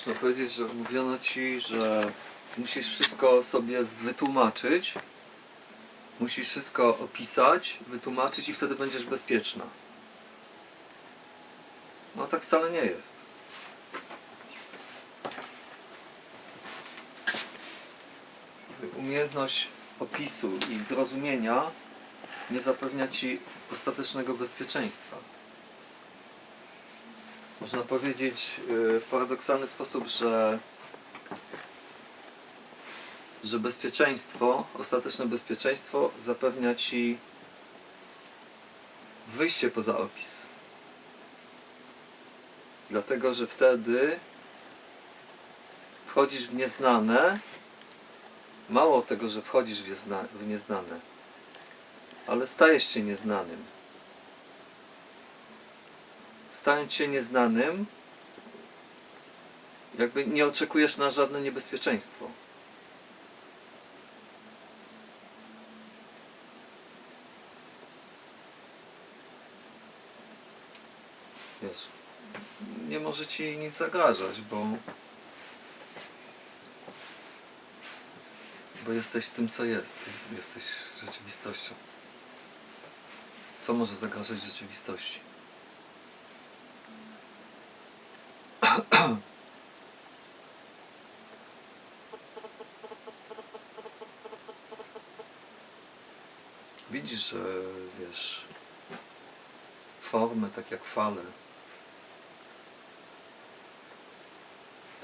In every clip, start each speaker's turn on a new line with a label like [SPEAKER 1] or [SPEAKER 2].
[SPEAKER 1] Można powiedzieć, że mówiono ci, że musisz wszystko sobie wytłumaczyć, musisz wszystko opisać, wytłumaczyć i wtedy będziesz bezpieczna. No tak wcale nie jest. Umiejętność opisu i zrozumienia nie zapewnia ci ostatecznego bezpieczeństwa. Można powiedzieć yy, w paradoksalny sposób, że że bezpieczeństwo, ostateczne bezpieczeństwo zapewnia ci wyjście poza opis. Dlatego, że wtedy wchodzisz w nieznane. Mało tego, że wchodzisz w nieznane, ale stajesz się nieznanym. Stając się nieznanym, jakby nie oczekujesz na żadne niebezpieczeństwo. Wiesz, nie może ci nic zagrażać, bo bo jesteś tym, co jest. Jesteś rzeczywistością. Co może zagrażać rzeczywistości? Widzisz, że wiesz, formy, tak jak fale,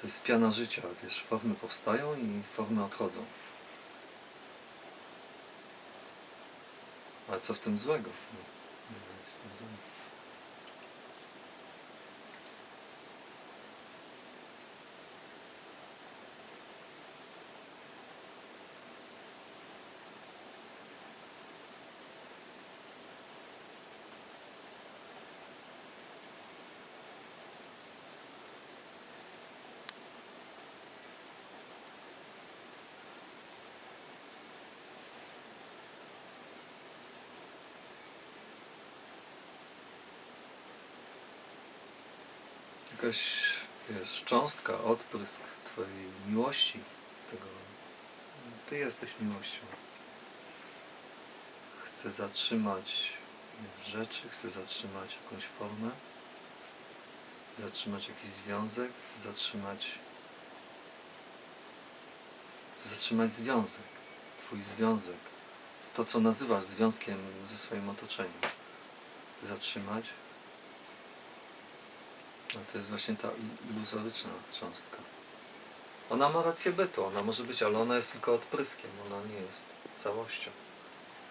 [SPEAKER 1] to jest piana życia, wiesz, formy powstają i formy odchodzą. Ale co w tym złego? No, nie ma nic w tym złego. Jakaś, wiesz, cząstka, odprysk Twojej miłości, tego, Ty jesteś miłością. Chcę zatrzymać rzeczy, chcę zatrzymać jakąś formę, zatrzymać jakiś związek, chcę zatrzymać chcę zatrzymać związek, Twój związek, to co nazywasz związkiem ze swoim otoczeniem. Chcę zatrzymać no to jest właśnie ta il- iluzoryczna cząstka. Ona ma rację bytu, ona może być, ale ona jest tylko odpryskiem, ona nie jest całością.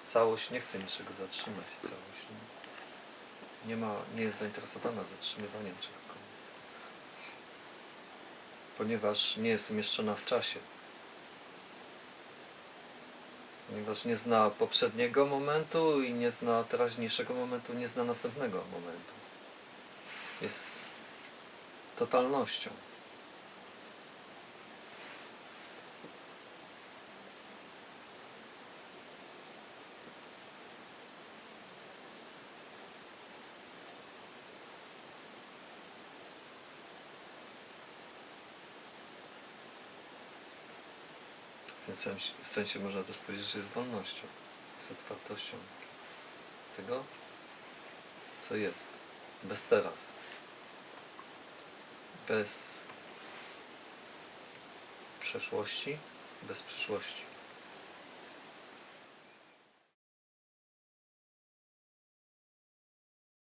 [SPEAKER 1] Całość nie chce niczego zatrzymać, całość nie, nie ma, nie jest zainteresowana zatrzymywaniem czegokolwiek. Ponieważ nie jest umieszczona w czasie. Ponieważ nie zna poprzedniego momentu i nie zna teraźniejszego momentu, nie zna następnego momentu. Jest totalnością. W tym sensie, w sensie można też powiedzieć, że jest wolnością, jest otwartością tego, co jest, bez teraz bez przeszłości, bez przyszłości.